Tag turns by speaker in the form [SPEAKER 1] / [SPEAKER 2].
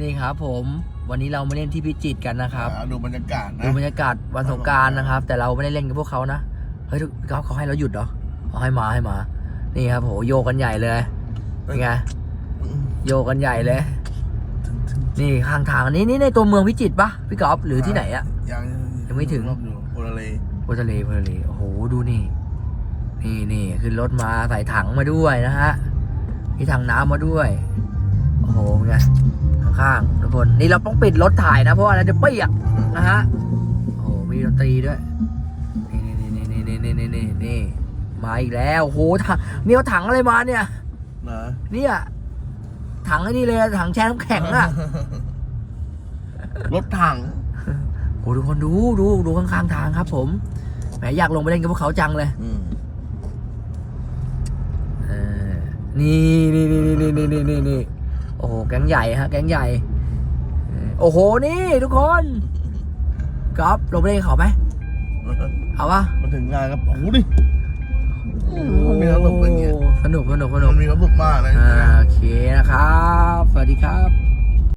[SPEAKER 1] นี่ครับผมวันนี้เรามาเล่นที่พิจิตรกันนะครับ
[SPEAKER 2] อ่าดูบรรยากาศนะ
[SPEAKER 1] ดูบรรยากาศวันสงกรารนะครับ แต่เราไม่ได้เล่นกับพวกเขานะเฮ้ยเขาเขาให้เราหยุดเหรอเขาให้มาให้มา นี่ครับโหโยกกันใหญ่เลยเป็นไงโยกกันใหญ่เลย นี่ข้างทางนี่นี่ในตัวเมืองพิจิตรปะพี่กอล์ฟหรือที่ไหนอะ
[SPEAKER 2] ยัง
[SPEAKER 1] ยังไม่ถึง
[SPEAKER 2] รอบอยู่โอลาเล
[SPEAKER 1] โพทะเลโพทะเลโอ้โหดูนี่ นี่นี่ขึ้นรถมาใส่ถังมาด้วยนะฮะมีถังน้ำมาด้วย โอ้โหเป็นไง ข้างๆทุกคน นี่เราต้องปิดรถถ่ายนะ เพราะว่าเราจะเปียกนะฮะ โอ้โห มีดนตรีด้วย นี่นี่นี่นี่นี่นี่นี่นี่มาอีกแล้วโอ้โหถังนี่เอาถังอะไรมาเนี่ย
[SPEAKER 2] นะ
[SPEAKER 1] เนี่ยถังไอ้นี่เลยถังแช่น้ำแข็งอะ
[SPEAKER 2] รถถัง
[SPEAKER 1] โอ้ทุกคนดูดูดูข้างๆทางครับ ผมแหมอยากลงไปเล่นกับพวกเขาจังเลย
[SPEAKER 2] อืม
[SPEAKER 1] เออนี่นี่นี่นี่นี่นี่นี่นี่ โอ้โหแก๊งใหญ่ฮะแก๊งใหญ่เออโอ้โหนี่ทุกคนก๊อฟลงไปเล่นกับเขาไหมเอาปะ
[SPEAKER 2] มาถึงงานครับโอ้โหดิมันมีความสุขอย่างเงี้ย
[SPEAKER 1] สนุกสนุกสนุก
[SPEAKER 2] มันมีความสุขมากเลย
[SPEAKER 1] อ่าโอเคนะครับ สวัสดีครับ